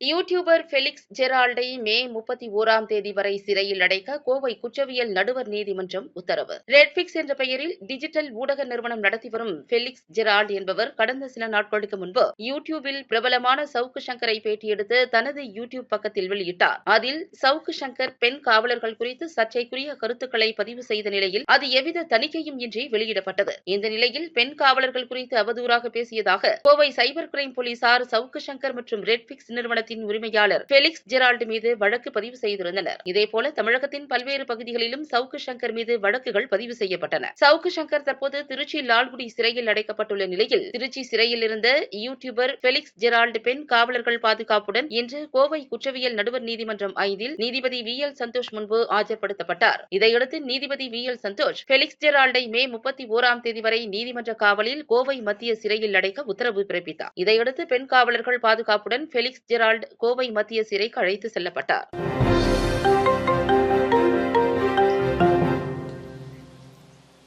YouTuber Felix ஜெரால்டை மே முப்பத்தி ஓராம் தேதி வரை சிறையில் அடைக்க கோவை குற்றவியல் நடுவர் நீதிமன்றம் உத்தரவு. ரெட்பிக்ஸ் என்ற பெயரில் டிஜிட்டல் ஊடக நிறுவனம் நடத்தி வரும் ஃபெலிக்ஸ் ஜெரால்ட் என்பவர் கடந்த சில நாட்களுக்கு முன்பு யூடியூபில் பிரபலமான சவுக்கு சங்கரை பேட்டியெடுத்து தனது யூடியூப் பக்கத்தில் வெளியிட்டார். அதில் சவுக்கு சங்கர் பெண் காவலர்கள் குறித்து சர்ச்சைக்குரிய கருத்துக்களை பதிவு செய்த நிலையில் அது எவ்வித தணிக்கையும் இன்றி வெளியிடப்பட்டது. இந்த நிலையில் பெண் காவலர்கள் குறித்து அவதூறாக பேசியதாக கோவை சைபர் கிரைம் போலீசார் சவுக்கு சங்கர் மற்றும் ரெட்பிக்ஸ் நிறுவனத்தின் உரிமையாளர் பெலிக்ஸ் ஜெரால்டு மீது வழக்கு பதிவு செய்திருந்தனர். இதேபோல தமிழகத்தின் பல்வேறு பகுதிகளிலும் சவுக்கு சங்கர் மீது வழக்குகள் பதிவு செய்யப்பட்டன. சவுக்கு சங்கர் தற்போது திருச்சி லால்குடி சிறையில் அடைக்கப்பட்டுள்ள நிலையில் திருச்சி சிறையில் இருந்த யூடியூபர் பெலிக்ஸ் ஜெரால்டு பெண் காவலர்கள் பாதுகாப்புடன் இன்று கோவை குற்றவியல் நடுவர் நீதிமன்றம் ஐந்தில் நீதிபதி வி எல் சந்தோஷ் முன்பு ஆஜர்படுத்தப்பட்டார். இதையடுத்து நீதிபதி வி எல் சந்தோஷ் பெலிக்ஸ் ஜெரால்டை மே முப்பத்தி ஓராம் தேதி வரை நீதிமன்ற காவலில் கோவை மத்திய சிறையில் அடைக்க உத்தரவு பிறப்பித்தார். இதையடுத்து பெண் காவலர்கள் பாதுகாப்புடன் பெலிக்ஸ் ஜெரால்டு கோவை மத்திய சிறைக்கு அழைத்து செல்லப்பட்டார்.